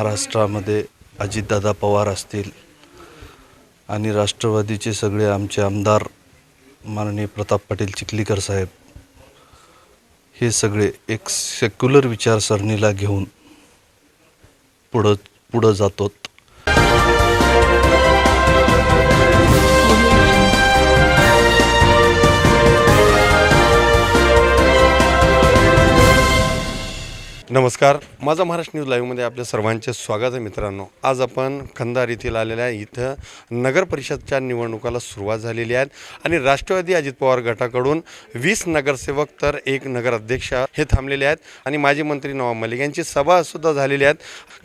महाराष्ट्रामध्ये अजितदादा पवार असतील आणि राष्ट्रवादीचे सगळे आमचे आमदार माननीय प्रताप पाटील चिखलीकर साहेब हे सगळे एक सेक्युलर विचारसरणीला घेऊन पुढं पुढं जातोत. नमस्कार. माझा महाराष्ट्र न्यूज लाईव्हमध्ये आपल्या सर्वांचे स्वागत आहे मित्रांनो. आज आपण खंदार येथील आलेल्या आहे. इथं नगर परिषदच्या निवडणुकाला सुरुवात झालेली आहे आणि राष्ट्रवादी अजित पवार गटाकडून वीस नगरसेवक तर एक नगराध्यक्ष हे थांबलेले आहेत आणि माजी मंत्री नवाब मलिक यांची सभासुद्धा झालेली आहेत.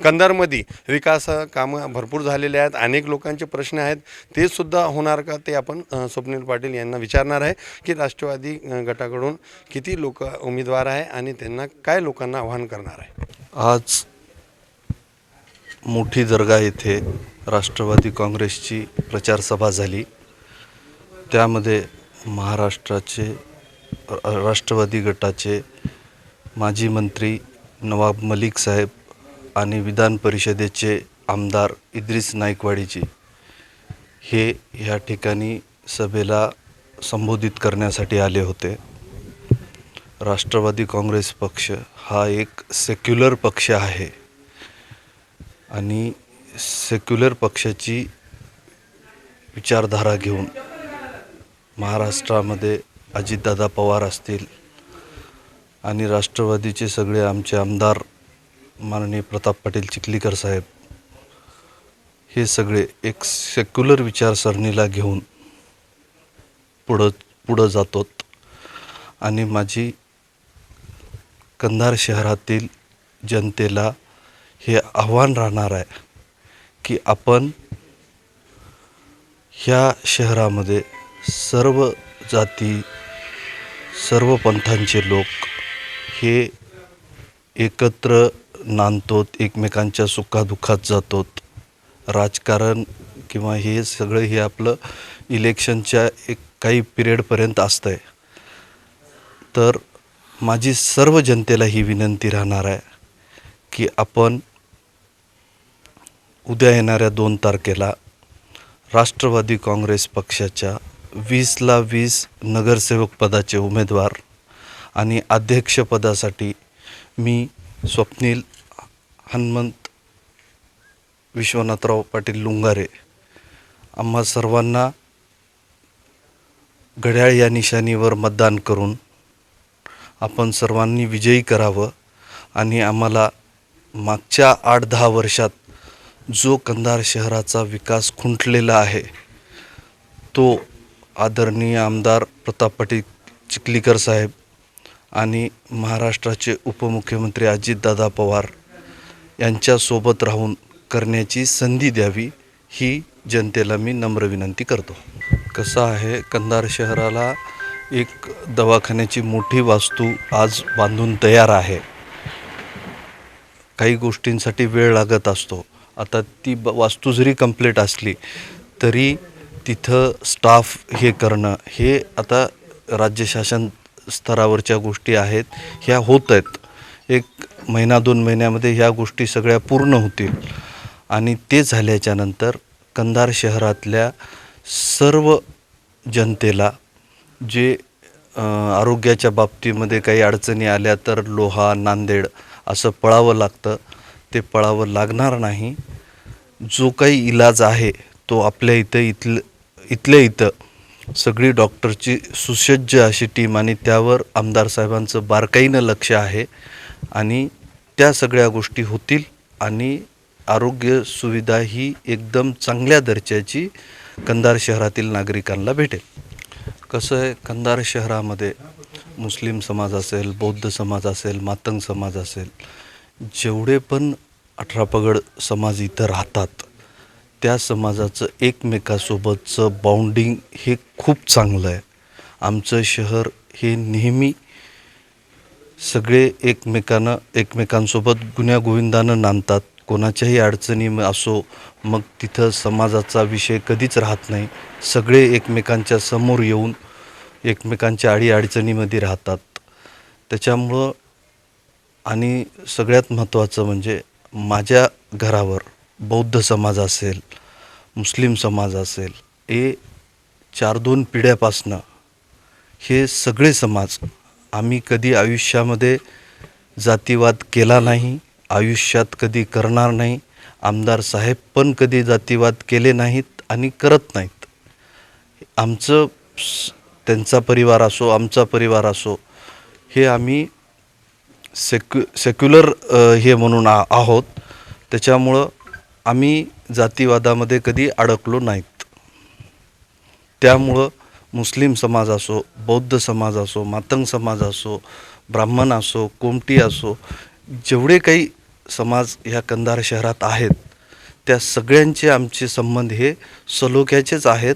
कंधारमध्ये विकास कामं भरपूर झालेले आहेत. अनेक लोकांचे प्रश्न आहेत. ते सुद्धा होणार का ते आपण स्वप्नील पाटील यांना विचारणार आहे की राष्ट्रवादी गटाकडून किती लोक उमेदवार आहे आणि त्यांना काय लोकांना आव्हान करणार आहे? आज मोठी दर्गा येथे राष्ट्रवादी काँग्रेसची प्रचारसभा झाली. त्यामध्ये महाराष्ट्राचे राष्ट्रवादी गटाचे माजी मंत्री नवाब मलिक साहेब आणि विधान परिषदेचे आमदार इद्रिस नाईकवाडीजी हे ह्या ठिकाणी सभेला संबोधित करण्यासाठी आले होते. राष्ट्रवादी काँग्रेस पक्ष हा एक सेक्युलर पक्ष आहे. आणि सेक्युलर पक्षाची विचारधारा घेऊन महाराष्ट्रामध्ये अजितदादा पवार असतील आणि राष्ट्रवादीचे सगळे आमचे आमदार माननीय प्रताप पाटील चिखलीकर साहेब हे सगळे एक सेक्युलर विचारसरणीला घेऊन पुढं पुढं जातोत. आणि माझी कंधार शहरातील जनतेला हे आव्हान राहणार आहे की आपण ह्या शहरामध्ये सर्व जाती सर्व पंथांचे लोक हे एकत्र नांदतोत एकमेकांच्या सुखादुःखात जातोत. राजकारण किंवा हे सगळं हे आपलं इलेक्शनच्या एक काही पिरियडपर्यंत असतं आहे तर माझी सर्व जनतेला ही विनंती राहणार आहे की आपण उद्या येणाऱ्या दोन तारखेला राष्ट्रवादी काँग्रेस पक्षाच्या वीसला वीस नगरसेवक पदाचे उमेदवार आणि अध्यक्षपदासाठी मी स्वप्नील हनुमंत विश्वनाथराव पाटील लुंगारे आम्हा सर्वांना घड्याळ या निशाणीवर मतदान करून आपण सर्वांनी विजयी करावं आणि आम्हाला मागच्या आठ दहा वर्षात जो कंधार शहराचा विकास खुंटलेला आहे तो आदरणीय आमदार प्रताप पाटील चिखलीकर साहेब आणि महाराष्ट्राचे उपमुख्यमंत्री अजितदादा पवार यांच्यासोबत राहून करण्याची संधी द्यावी ही जनतेला मी नम्र विनंती करतो. कसं आहे कंधार शहराला एक दवाखान्याची मोठी वास्तू आज बांधून तयार आहे. काही गोष्टींसाठी वेळ लागत असतो. आता ती ब वास्तू जरी कंप्लीट असली तरी तिथं स्टाफ हे करणं हे आता राज्य शासन स्तरावरच्या गोष्टी आहेत ह्या होत आहेत एक महिना दोन महिन्यामध्ये ह्या गोष्टी सगळ्या पूर्ण होतील. आणि ते झाल्याच्यानंतर कंधार शहरातल्या सर्व जनतेला जे आरोग्याच्या बाबतीमध्ये काही अडचणी आल्या तर लोहा नांदेड असं पळावं लागतं. ते पळावं लागणार नाही. जो काही इलाज आहे तो आपल्या इथं इथलं इथल्या इथं सगळी डॉक्टरची सुसज्ज अशी टीम आणि त्यावर आमदार साहेबांचं बारकाईनं लक्ष आहे आणि त्या सगळ्या गोष्टी होतील आणि आरोग्य सुविधा ही एकदम चांगल्या दर्जाची कंधार शहरातील नागरिकांना भेटेल. कसं आहे कंधार शहरामध्ये मुस्लिम समाज असेल बौद्ध समाज असेल मातंग समाज असेल जेवढे पण अठरापगड समाज इथं राहतात त्या समाजाचं एकमेकासोबतचं बाउंडिंग हे खूप चांगलं आहे. आमचं शहर हे नेहमी सगळे एकमेकांना एकमेकांसोबत गुण्यागोविंदानं नांदतात. कोणाच्याही अडचणी असो मग तिथं समाजाचा विषय कधीच राहत नाही. सगळे एकमेकांच्या समोर येऊन एकमेकांच्या अडीअडचणीमध्ये राहतात. त्याच्यामुळं आणि सगळ्यात महत्त्वाचं म्हणजे माझ्या घरावर बौद्ध समाज असेल मुस्लिम समाज असेल हे चार दोन पिढ्यापासनं हे सगळे समाज आम्ही कधी आयुष्यामध्ये जातीवाद केला नाही आयुष्यात कधी करणार नाही आमदार साहेब पण कधी जातीवाद केले नाहीत आणि करत नाहीत. आमचं स- त्यांचा परिवार असो आमचा परिवार असो हे आम्ही सेक्यु सेक्युलर हे म्हणून आ आहोत. त्याच्यामुळं आम्ही जातीवादामध्ये कधी अडकलो नाहीत. त्यामुळं मुस्लिम समाज असो बौद्ध समाज असो मातंग समाज असो ब्राह्मण असो कोमटी असो जेवढे काही समाज ह्या कंधार शहरात आहेत त्या सगळ्यांचे आमचे संबंध हे सलोख्याचेच आहेत.